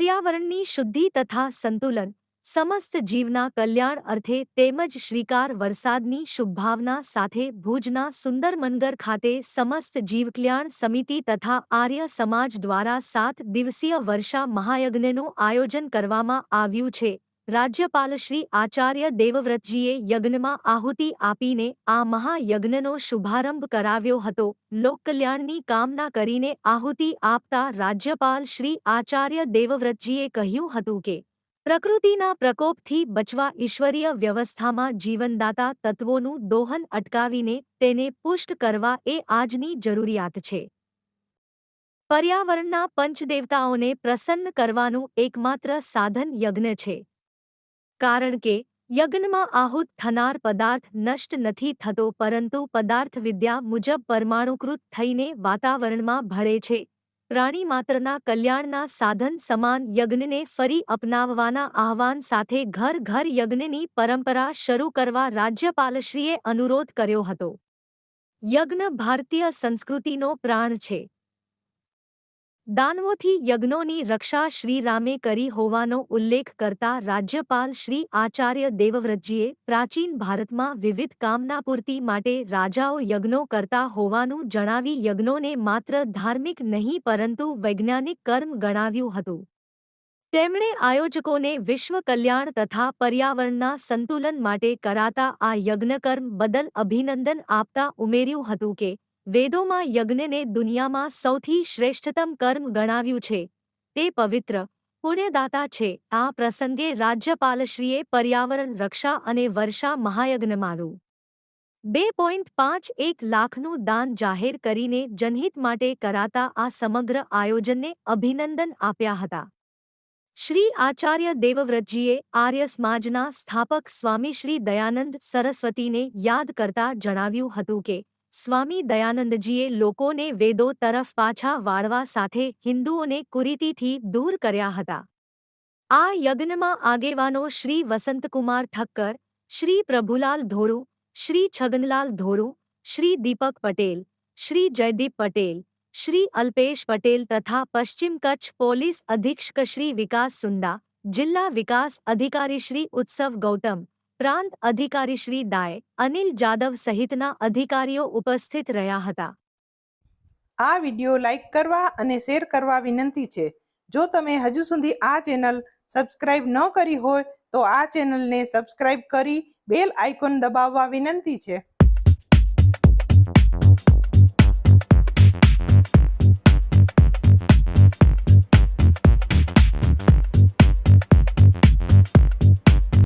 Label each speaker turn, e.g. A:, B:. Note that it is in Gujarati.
A: પર્યાવરણની શુદ્ધિ તથા સંતુલન. સમસ્ત જીવના કલ્યાણ અર્થે તેમજ શ્રીકાર વરસાદની શુભભાવના સાથે ભુજના સુંદરમનગર ખાતે સમસ્ત જીવકલ્યાણ સમિતિ તથા આર્ય સમાજ દ્વારા સાત દિવસીય વર્ષા મહાયજ્ઞનું આયોજન કરવામાં આવ્યું છે. રાજ્યપાલ શ્રી આચાર્ય દેવવ્રતજીએ યજ્ઞમાં આહુતિ આપીને આ મહાયજ્ઞનો શુભારંભ કરાવ્યો હતો. લોકકલ્યાણની કામના કરીને આહુતિ આપતા રાજ્યપાલ શ્રી આચાર્ય દેવવ્રતજીએ કહ્યું હતું કે, પ્રકૃતિના પ્રકોપથી બચવા ઈશ્વરીય વ્યવસ્થામાં જીવનદાતા તત્વોનું દોહન અટકાવીને તેને પુષ્ટ કરવા એ આજની જરૂરિયાત છે. પર્યાવરણના પંચદેવતાઓને પ્રસન્ન કરવાનું એકમાત્ર સાધન યજ્ઞ છે. કારણ કે, યજ્ઞમાં આહુત થનાર પદાર્થ નષ્ટ નથી થતો પરંતુ પદાર્થ વિદ્યા મુજબ પરમાણુકૃત થઈને વાતાવરણમાં ભળે છે. પ્રાણી માત્રના કલ્યાણના સાધન સમાન યજ્ઞને ફરી અપનાવવાના આહવાન સાથે ઘર ઘર યજ્ઞની પરંપરા શરૂ કરવા રાજ્યપાલશ્રીએ અનુરોધ કર્યો હતો. યજ્ઞ ભારતીય સંસ્કૃતિનો પ્રાણ છે. દાનવોથી યજ્ઞોની રક્ષા શ્રીરામે કરી હોવાનો ઉલ્લેખ કરતા રાજ્યપાલ શ્રી આચાર્ય દેવવ્રતજીએ પ્રાચીન ભારતમાં વિવિધ કામનાપૂર્તિ માટે રાજાઓ યજ્ઞો કરતા હોવાનું જણાવી યજ્ઞોને માત્ર ધાર્મિક નહીં પરંતુ વૈજ્ઞાનિક કર્મ ગણાવ્યું હતું. તેમણે આયોજકોને વિશ્વ કલ્યાણ તથા પર્યાવરણના સંતુલન માટે કરાતા આ યજ્ઞકર્મ બદલ અભિનંદન આપતા ઉમેર્યું હતું કે વેદોમાં યજ્ઞને દુનિયામાં સૌથી શ્રેષ્ઠતમ કર્મ ગણાવ્યું છે. તે પવિત્ર, પુણ્યદાતા છે. આ પ્રસંગે રાજ્યપાલશ્રીએ પર્યાવરણ, રક્ષા અને વર્ષા મહાયજ્ઞમાનું બે પોઈન્ટ પાંચ એક લાખનું દાન જાહેર કરીને જનહિત માટે કરાતા આ સમગ્ર આયોજનને અભિનંદન આપ્યા હતા. શ્રી આચાર્ય દેવવ્રતજીએ આર્ય સમાજના સ્થાપક સ્વામી શ્રી દયાનંદ સરસ્વતીને યાદ કરતા જણાવ્યું હતું કે સ્વામી દયાનંદજીએ લોકોને વેદો તરફ પાછા વાળવા સાથે હિન્દુઓને કુરીતિથી દૂર કર્યા હતા. આ યજ્ઞમાં આગેવાનો શ્રી વસંતકુમાર ઠક્કર, શ્રી પ્રભુલાલ ધોળુ શ્રી છગનલાલ ધોળુ શ્રી દીપક પટેલ, શ્રી જયદીપ પટેલ, શ્રી અલ્પેશ પટેલ તથા પશ્ચિમ કચ્છ પોલીસ અધિક્ષક શ્રી વિકાસ સુંડા, જિલ્લા વિકાસ અધિકારી શ્રી ઉત્સવ ગૌતમ પ્રાંત અધિકારી શ્રી ડાય અનિલ જાદવ સહિતના અધિકારીઓ ઉપસ્થિત રહ્યા હતા.
B: આ વિડિયો લાઈક કરવા અને શેર કરવા વિનંતી છે. જો તમે હજુ સુધી આ ચેનલ સબસ્ક્રાઇબ ન કરી હોય તો આ ચેનલને સબસ્ક્રાઇબ કરી બેલ આઇકોન દબાવવા વિનંતી છે.